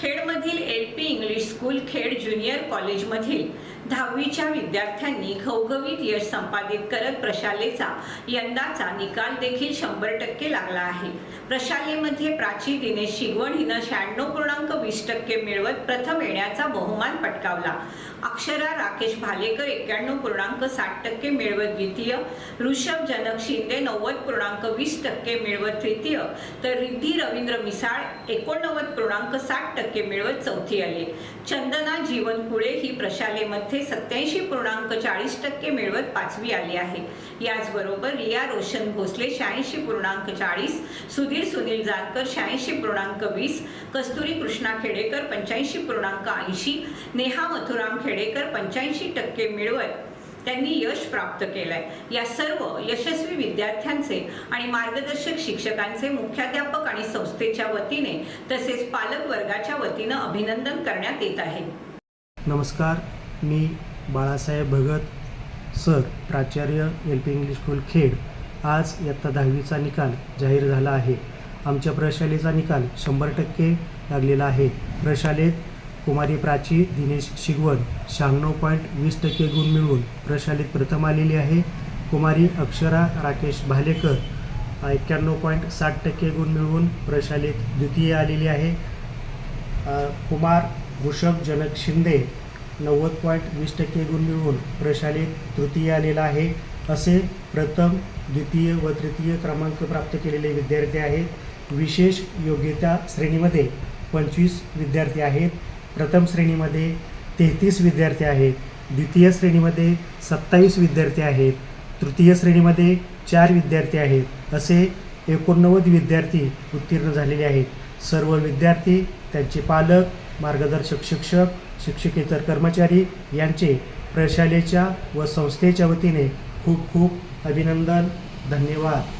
खेडमधील L P English school Khed junior कॉलेजमधील दहावीच्या विद्यार्थ्यांनी घवघवीत यश संपादित करत प्रशालेचा यंदाचा निकाल देखील शंभर टक्के लागला आहे. प्रशालेमध्ये प्राची दिनेश शिगवण हिनं शहाण्णव पूर्णांक वीस टक्के मिळवत प्रथम येण्याचा बहुमान पटकावला. अक्षरा राकेश भालेकर एक्क्याण्णव पूर्णांक साठ टक्के मिळवत द्वितीय ऋषभ जनक शिंदे नव्वद पूर्णांक वीस टक्के मिळवत तृतीय तर रिद्धी रवींद्र मिसाळ एकोणनव्वद पूर्णांक साठ टक्के मिळवत चौथी आली. चंदना जीवन कुळे ही प्रशालेमध्ये सत्याऐंशी पूर्णांक चाळीस टक्के मिळवत पाचवी आली आहे. याचबरोबर रिया रोशन भोसले शहाऐंशी पूर्णांक चाळीस सुधीर सुनील जानकर शहाऐंशी पूर्णांक वीस कस्तुरी कृष्णा खेडेकर पंच्याऐंशी पूर्णांक ऐंशी नेहा मथुराम खेडेकर पंच्याऐंशी टक्के मिळवत त्यांनी यश प्राप्त केलंय. या सर्व यशस्वी विद्यार्थ्यांचे आणि मार्गदर्शक शिक्षकांचे मुख्याध्यापक आणि संस्थेच्या वतीने तसेच पालक वर्गाच्या वतीनं अभिनंदन करण्यात येत आहे. नमस्कार मी बाळासाहेब भगत सर प्राचार्य L P English school Khed. आज इयत्ता दहावीचा निकाल जाहीर झाला आहे. आमच्या प्रशालेचा निकाल शंभर टक्के लागलेला आहे. प्रशालेत कुमारी प्राची दिनेश शिगवण शहाण्णव पॉईंट वीस टक्के गुण मिळवून प्रशालेत प्रथम आलेली आहे. कुमारी अक्षरा राकेश भालेकर एक्क्याण्णव पॉईंट साठ टक्के गुण मिळवून प्रशालेत द्वितीय आलेली आहे. कुमार भूषक जनक शिंदे नव्वद पॉईंट वीस टक्के गुण मिळवून प्रशालेत तृतीय आलेला आहे. असे प्रथम द्वितीय व तृतीय क्रमांक प्राप्त केलेले विद्यार्थी आहेत. विशेष योग्यता श्रेणीमध्ये पंचवीस विद्यार्थी आहेत. प्रथम श्रेणीमध्ये तेहतीस विद्यार्थी आहेत. द्वितीय श्रेणीमध्ये सत्तावीस विद्यार्थी आहेत. तृतीय श्रेणीमध्ये चार विद्यार्थी आहेत. असे एकोणनव्वद विद्यार्थी उत्तीर्ण झालेले आहेत. सर्व विद्यार्थी त्यांचे पालक मार्गदर्शक शिक्षक शिक्षकेतर कर्मचारी यांचे प्रशालेच्या व संस्थेच्या वतीने खूप खूप अभिनंदन धन्यवाद.